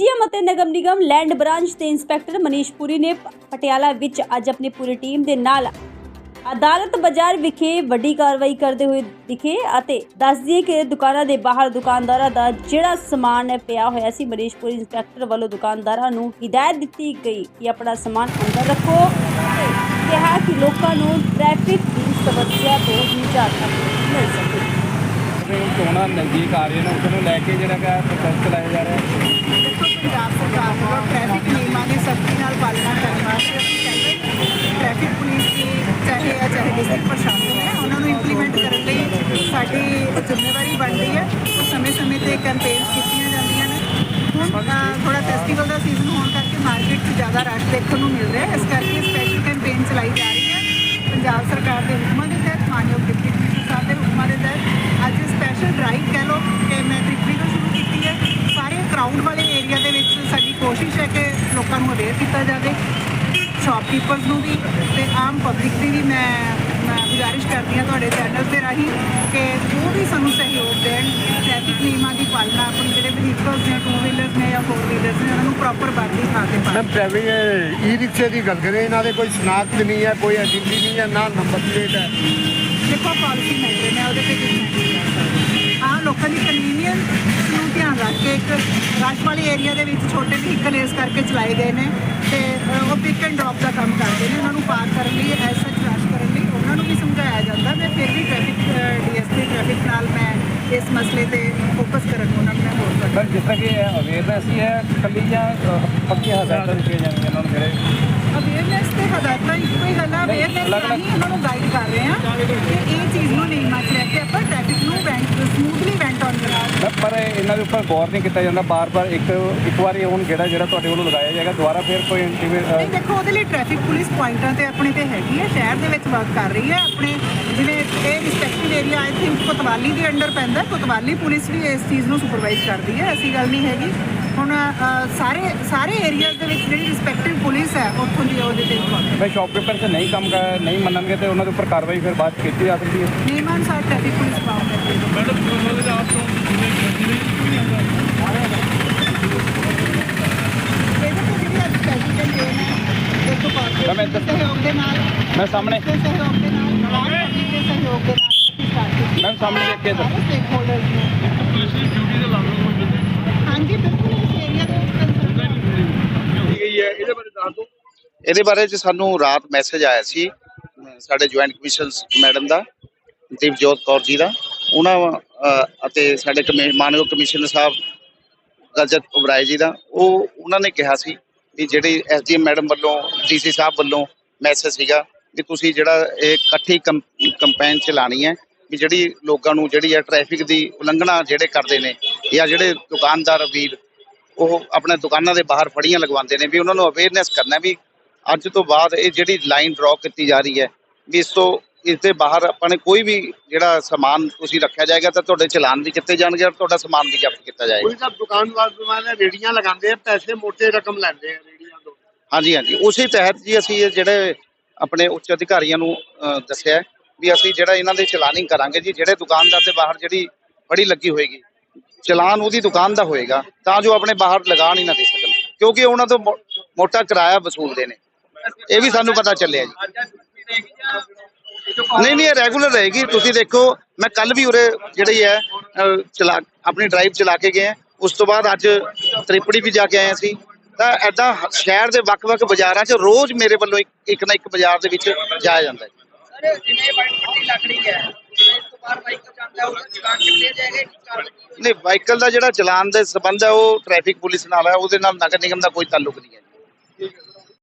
SDM ਅਤੇ ਨਗਮ ਨਿਗਮ ਲੈਂਡ ਬ੍ਰਾਂਚ ਦੇ ਇੰਸਪੈਕਟਰ ਮਨੀਸ਼ ਪੁਰੀ ਨੇ ਪਟਿਆਲਾ ਵਿੱਚ ਅੱਜ ਆਪਣੀ ਪੂਰੀ ਟੀਮ ਦੇ ਨਾਲ ਅਦਾਲਤ ਬਾਜ਼ਾਰ ਵਿਖੇ ਵੱਡੀ ਕਾਰਵਾਈ ਕਰਦੇ ਹੋਏ ਦਿਖੇ ਅਤੇ ਦੱਸ ਕਿ ਦੁਕਾਨਾਂ ਦੇ ਬਾਹਰ ਦੁਕਾਨਦਾਰਾਂ ਦਾ ਜਿਹੜਾ ਸਮਾਨ ਪਿਆ ਹੋਇਆ ਸੀ, ਮਨੀਸ਼ ਪੁਰੀ ਇੰਸਪੈਕਟਰ ਵੱਲੋਂ ਦੁਕਾਨਦਾਰਾਂ ਨੂੰ ਹਦਾਇਤ ਦਿੱਤੀ ਗਈ ਕਿ ਆਪਣਾ ਸਮਾਨ ਅੰਦਰ ਰੱਖੋ ਕਿਹਾ ਕਿ ਲੋਕਾਂ ਨੂੰ ਟ੍ਰੈਫਿਕ ਦੀ ਸਮੱਸਿਆ ਤੋਂ ਨਿਜਾਤ ਮਿਲ ਸਕੇ। ਤੇ ਚੋਣਾਂ ਨਜ਼ਦੀਕ ਆ ਰਹੀਆਂ ਨੇ ਉਸ ਨੂੰ ਲੈ ਕੇ ਜਿਹੜਾ ਕਿ ਪ੍ਰੋਟੈਸਟ ਚਲਾਇਆ ਜਾ ਰਿਹਾ ਹੈ। ਦੇਖੋ, ਪੰਜਾਬ ਸਰਕਾਰ ਵੱਲੋਂ ਟ੍ਰੈਫਿਕ ਨਿਯਮਾਂ ਦੀ ਸਖਤੀ ਨਾਲ ਪਾਲਣਾ ਕਰਨ ਵਾਸਤੇ ਅਸੀਂ ਕਹਿੰਦੇ ਟ੍ਰੈਫਿਕ ਪੁਲਿਸ ਦੀ, ਚਾਹੇ ਆ ਚਾਹੇ ਡਿਸਟ੍ਰਿਕਟ ਪ੍ਰਸ਼ਾਸਨ ਹੈ, ਉਹਨਾਂ ਨੂੰ ਇੰਪਲੀਮੈਂਟ ਕਰਨ ਲਈ ਸਾਡੀ ਜ਼ਿੰਮੇਵਾਰੀ ਬਣਦੀ ਹੈ। ਉਹ ਸਮੇਂ-ਸਮੇਂ ਤੇ ਕੈਂਪੇਨਸ ਕੀਤੀਆਂ ਜਾਂਦੀਆਂ ਨੇ। ਹੁਣ ਥੋੜਾ ਫੈਸਟੀਵਲ ਦਾ ਸੀਜ਼ਨ ਹੋਣ ਕਰਕੇ ਮਾਰਕੀਟ 'ਚ ਜ਼ਿਆਦਾ ਰਸ਼ ਦੇਖਣ ਨੂੰ ਮਿਲ ਰਿਹਾ ਹੈ। ਇਸ ਕਰਕੇ ਸਪੈਸ਼ਲ ਕੈਂਪੇਨ ਚਲਾਈ ਜਾ ਰਹੀ ਹੈ। ਪੰਜਾਬ ਸਰਕਾਰ ਦੇ ਹੁਕਮਾਂ ਦੇ ਤਹਿਤ ਮਾਨਯੋਗ ਡਿਪਟੀ ਦੇ ਹੁਕਮਾਂ ਦੇ ਤਹਿਤ ਅੱਜ ਸਪੈਸ਼ਲ ਡਰਾਈਵ ਕਹਿ ਲਓ ਕਿ ਮੈਂ ਤਰੀਕਰੀ ਤੋਂ ਸ਼ੁਰੂ ਕੀਤੀ ਹੈ। ਸਾਰੇ ਕਰਾਊਡ ਵਾਲੇ ਏਰੀਆ ਦੇ ਵਿੱਚ ਸਾਡੀ ਕੋਸ਼ਿਸ਼ ਹੈ ਕਿ ਲੋਕਾਂ ਨੂੰ ਅਵੇਅਰ ਕੀਤਾ ਜਾਵੇ। ਸ਼ਾਪਕੀਪਰਸ ਨੂੰ ਵੀ ਤੇ ਆਮ ਪਬਲਿਕ ਦੀ ਵੀ ਮੈਂ ਗੁਜ਼ਾਰਿਸ਼ ਕਰਦੀ ਹਾਂ ਤੁਹਾਡੇ ਚੈਨਲ ਦੇ ਰਾਹੀਂ ਕਿ ਉਹ ਵੀ ਸਾਨੂੰ ਸਹਿਯੋਗ ਦੇਣ ਟ੍ਰੈਫਿਕ ਨਿਯਮਾਂ ਦੀ ਪਾਲਣਾ, ਆਪਣੀ ਜਿਹੜੇ ਵਹੀਕਲਸ ਨੇ ਟੂ ਵੀਲਰਸ ਨੇ ਜਾਂ ਫੋਰ ਵੀਲਰਸ ਨੇ, ਉਹਨਾਂ ਨੂੰ ਪ੍ਰੋਪਰ ਵਰਦੀ ਥਾਂ ਤੇ ਪਾਲਣਾ। ਮੈਮ ਈ ਰਿਕਸ਼ੇ ਦੀ ਗੱਲ ਕਰੇ ਇਹਨਾਂ ਦੇ ਕੋਈ ਸ਼ਨਾਖਤ ਨਹੀਂ ਹੈ, ਕੋਈ ਆਇਡੈਂਟੀ ਨਹੀਂ ਹੈ, ਨਾ ਨੰਬਰ ਪਲੇਟ ਹੈ। ਦੇਖੋ ਪਾਲਿਸੀ ਮੈਟਰ ਨੇ ਉਹਦੇ ਤੇ ਕੁਝ ਨਹੀਂ ਕਰ ਸਕਦੇ ਹਾਂ ਲੋਕਾਂ ਦੀ ਕਨਵੀਨੀਅੰਸ ਨੂੰ ਧਿਆਨ ਰੱਖ ਕੇ ਇੱਕ ਰਸ਼ ਵਾਲੇ ਏਰੀਆ ਦੇ ਵਿੱਚ ਛੋਟੇ ਵਹੀਕਲ ਇਸ ਕਰਕੇ ਚਲਾਏ ਗਏ ਨੇ ਤੇ ਉਹ ਪਿਕ ਐਂਡ ਡ੍ਰੌਪ ਦਾ ਕੰਮ ਕਰਦੇ ਨੇ। ਉਹਨਾਂ ਨੂੰ ਪਾਰ ਕਰਨ ਲਈ ਐਸ ਰਸ਼ ਕਰਨ ਲਈ ਉਹਨਾਂ ਨੂੰ ਵੀ ਸਮਝਾਇਆ ਜਾਂਦਾ। ਮੈਂ ਫਿਰ ਵੀ ਟ੍ਰੈਫਿਕ ਡੀਐਸਪੀ ਟ੍ਰੈਫਿਕ ਨਾਲ ਮੈਂ ਇਸ ਮਸਲੇ ਤੇ ਫੋਕਸ ਕਰਨ ਉਹਨਾਂ ਨੂੰ ਮੈਂ ਹੋਰ ਕਰਦਾ ਪਰ ਜਿਸ ਤਰ੍ਹਾਂ ਕਿ ਅਵੇਅਰਨੈਸ ਹੀ ਹੈ ਕੱਲੀ ਜਾਂ ਅ, ਪੱਕੀਆਂ ਹਦਾਇਤਾਂ ਦਿੱਤੀਆਂ ਜਾਂਦੀਆਂ ਉਹਨਾਂ ਨੂੰ ਜਿਹੜੇ? ਅਵੇਅਰਨੈਸ ਤੇ ਹਦਾਇਤਾਂ ਇੱਕੋ ਹੀ ਗੱਲ ਆ ਅਵੇਅਰਨੈਸ ਰਾਹੀਂ ਉਹਨਾਂ ਨੂੰ ਗਾਈਡ ਕਰ ਰਹੇ ਹਾਂ। ਕਿ ਇਹ ਚੀਜ਼ ਨੂੰ ਨਿਯਮਾਂ 'ਚ ਲੈ ਕੇ ਆਪਾਂ ਟ੍ਰੈਫਿਕ ਨੂੰ ਵੈਂਟ ਸਮੂਥਲੀ ਵੈਂਟ ਆਨ ਕਰਾ ਪਰ ਇਹਨਾਂ ਦੇ ਉੱਪਰ ਗੌਰ ਨਹੀਂ ਕੀਤਾ ਜਾਂਦਾ। ਬਾਰ-ਬਾਰ ਇੱਕ ਇੱਕ ਵਾਰੀ ਹੁਣ ਜਿਹੜਾ ਜਿਹੜਾ ਤੁਹਾਡੇ ਵੱਲੋਂ ਲਗਾਇਆ ਜਾਏਗਾ ਦੁਬਾਰਾ ਫਿਰ ਕੋਈ ਇੰਟੀਮੇ ਨਹੀਂ ਦੇਖੋ ਉਹਦੇ ਲਈ ਟ੍ਰੈਫਿਕ ਪੁਲਿਸ ਪੁਆਇੰਟਾਂ ਤੇ ਆਪਣੇ ਤੇ ਹੈਗੀ ਹੈ। ਸ਼ਹਿਰ ਦੇ ਵਿੱਚ ਵਰਕ ਕਰ ਰਹੀ ਹੈ। ਆਪਣੇ ਜਿਵੇਂ ਇਹ respective area I think Kotwali ਦੇ ਅੰਡਰ ਪੈਂਦਾ ਕੋਤਵਾਲੀ ਪੁਲਿਸ ਵੀ ਇਸ ਚੀਜ਼ ਨੂੰ ਸੁਪਰਵਾਈਜ਼ ਕਰਦੀ ਹੈ। ਐਸੀ ਗੱਲ ਨਹੀਂ ਹੈਗੀ। ਹੁਣ ਸਾਰੇ ਸਾਰੇ ਏਰੀਆਜ਼ ਦੇ ਵਿੱਚ ਜਿਹੜੀ ਰਿਸਪੈਕਟਿਵ ਪੁਲਿਸ ਹੈ ਉੱਥੋਂ ਦੀ ਉਹਦੇ ਤੇ। ਮੈਂ ਸ਼ਾਪਕੀਪਰ ਤੇ ਨਹੀਂ ਕੰਮ ਕਰ ਨਹੀਂ ਮੰਨਣਗੇ ਤੇ ਉਹਨਾਂ ਦੇ ਉੱਪਰ ਕਾਰਵਾਈ ਫਿਰ ਬਾਅਦ ਕੀਤੀ ਜਾ ਸਕਦੀ ਹੈ। ਨਿਯਮਾਂ ਅਨੁਸਾਰ ਟ੍ਰੈਫਿਕ ਪੁਲਿਸ ਪਾਉਂਦਾ ਹੈ ਇਹਦੇ ਤੇ ਜਿਹੜੀ ਅੱਜ ਸਪੈਸ਼ਲ ਕੈਂਪੇਨ ਹੈ ਇੱਕ ਤਾਂ ਮੈਂ ਇੱਧਰ- ਸਹਿਯੋਗ ਦੇ ਨਾਲ ਮੈਂ ਸਾਹਮਣੇ ਦੇ ਸਹਿਯੋਗ ਦੇ ਨਾਲ ਦੇ ਸਹਿਯੋਗ ਦੇ ਨਾਲ ਮੈਮ ਸਾਹਮਣੇ ਦੇਖ ਕੇ ਦੱਸੋ। ਸਾਰੇ stakeholders ਨੇ ਹਾਂਜੀ ਬਿਲਕੁਲ ਇਸ ਏਰੀਆ ਦੇ ਕੰਸਰਨ ਇਹਦੇ ਬਾਰੇ ਚ ਸਾਨੂੰ ਰਾਤ ਮੈਸੇਜ ਆਇਆ ਸੀ, ਸਾਡੇ ਜੁਆਇੰਟ ਕਮਿਸ਼ਨਰ ਮੈਡਮ ਦਾ, ਦੀਪਜੋਤ ਕੌਰ ਜੀ ਦਾ। ਉਹਨਾਂ ਅਤੇ ਸਾਡੇ ਕਮੇ- ਮਾਨਯੋਗ ਕਮਿਸ਼ਨਰ ਸਾਹਿਬ ਰਜਤ ਉਬਰਾਏ ਜੀ ਦਾ। ਉਹ, ਉਹਨਾਂ ਨੇ ਕਿਹਾ ਸੀ ਵੀ ਜਿਹੜੀ ਐਸਡੀਐਮ ਮੈਡਮ ਵੱਲੋਂ ਡੀਸੀ ਸਾਹਿਬ ਵੱਲੋਂ ਮੈਸੇਜ ਸੀਗਾ ਵੀ ਤੁਸੀਂ ਜਿਹੜਾ ਇਹ ਇਕੱਠੀ ਕੰਪੇਨ ਚਲਾਣੀ ਹੈ, ਵੀ ਜਿਹੜੀ ਲੋਕਾਂ ਨੂੰ ਜਿਹੜੀ ਹੈ ਟ੍ਰੈਫਿਕ ਦੀ ਉਲੰਘਣਾ ਜਿਹੜੇ ਕਰਦੇ ਨੇ, ਜਾਂ ਜਿਹੜੇ ਦੁਕਾਨਦਾਰ ਵੀਰ, ਉਹ ਆਪਣੇ ਦੁਕਾਨਾਂ ਦੇ ਬਾਹਰ ਫੜੀਆਂ ਲਗਵਾਉਂਦੇ ਨੇ, ਵੀ ਉਹਨਾਂ ਨੂੰ ਅਵੇਅਰਨੈਸ ਕਰਨਾ ਵੀ ਅੱਜ ਤੋਂ ਬਾਅਦ ਇਹ ਜਿਹੜੀ ਲਾਈਨ ਡਰਾ ਕੀਤੀ ਜਾ ਰਹੀ ਹੈ ਵੀ ਇਸ ਤੋਂ ਇਸ ਦੇ ਬਾਹਰ ਆਪਾਂ ਨੇ ਕੋਈ ਵੀ ਜਿਹੜਾ ਸਮਾਨ ਤੁਸੀਂ ਰੱਖਿਆ ਜਾਏਗਾ ਤਾਂ ਤੁਹਾਡੇ ਚਲਾਨ ਵੀ ਕੀਤੇ ਜਾਣਗੇ ਔਰ ਤੁਹਾਡਾ ਸਮਾਨ ਵੀ ਜ਼ਬਤ ਕੀਤਾ ਜਾਏਗਾ। ਕੋਈ ਤਾਂ ਦੁਕਾਨਦਾਰ ਦੁਕਾਨਾਂ ਰੇੜੀਆਂ ਲਗਾਉਂਦੇ ਆ ਪੈਸੇ ਮੋਟੇ ਰਕਮ ਲੈਂਦੇ ਆ ਰੇੜੀਆਂ ਤੋਂ। ਹਾਂਜੀ ਹਾਂਜੀ। ਉਸੇ ਤਹਿਤ ਜੀ ਅਸੀਂ ਇਹ ਜਿਹੜੇ ਆਪਣੇ ਉੱਚ ਅਧਿਕਾਰੀਆਂ ਨੂੰ ਦੱਸਿਆ ਹੈ ਵੀ ਅਸੀਂ ਜਿਹੜਾ ਇਹਨਾਂ ਦੇ ਚਲਾਨਿੰਗ ਕਰਾਂਗੇ ਜੀ ਜਿਹੜੇ ਦੁਕਾਨਦਾਰ ਦੇ ਬਾਹਰ ਜਿਹੜੀ ਫੜੀ ਲੱਗੀ ਹੋਏਗੀ ਚਲਾਨ ਉਹਦੀ ਦੁਕਾਨ ਦਾ ਹੋਏਗਾ ਤਾਂ ਜੋ ਆਪਣੇ ਬਾਹਰ ਲਗਾ ਨਹੀਂ ਨਾ ਦੇ ਸਕਣ। ਕਿਉਂਕਿ ਉਹਨਾਂ ਤੋਂ ਮੋਟਾ ਕਿਰਾਇਆ ਵਸੂਲਦੇ ਨੇ। ਇਹ ਵੀ ਸਾਨੂੰ ਪਤਾ ਚੱਲਿਆ ਜੀ। ਨਹੀਂ ਨਹੀਂ ਇਹ ਰੈਗੂਲਰ ਰਹੇਗੀ। ਤੁਸੀਂ ਦੇਖੋ ਮੈਂ ਕੱਲ ਵੀ ਉਰੇ ਜਿਹੜੀ ਹੈ ਚਲਾ ਆਪਣੀ ਡਰਾਈਵ ਚਲਾ ਕੇ ਗਏ ਉਸ ਤੋਂ ਬਾਅਦ ਅੱਜ ਤ੍ਰਿਪੜੀ ਵੀ ਜਾ ਕੇ ਆਏ ਸੀ ਤਾਂ ਐਦਾਂ ਸ਼ਹਿਰ ਦੇ ਵੱਖ-ਵੱਖ ਬਾਜ਼ਾਰਾਂ 'ਚ ਰੋਜ਼ ਮੇਰੇ ਵੱਲੋਂ ਇੱਕ ਇੱਕ ਨਾ ਇੱਕ ਬਾਜ਼ਾਰ ਦੇ ਵਿੱਚ ਜਾਇਆ ਜਾਂਦਾ ਹੈ। ਨਹੀਂ ਵਾਹੀਕਲ ਦਾ ਜਿਹੜਾ ਚਲਾਨ ਦੇ ਸੰਬੰਧ ਹੈ ਉਹ ਟ੍ਰੈਫਿਕ ਪੁਲਿਸ ਨਾਲ ਹੈ ਉਹਦੇ ਨਾਲ ਨਗਰ ਨਿਗਮ ਦਾ ਕੋਈ ਤਾਲੁਕ ਨਹੀਂ ਹੈ।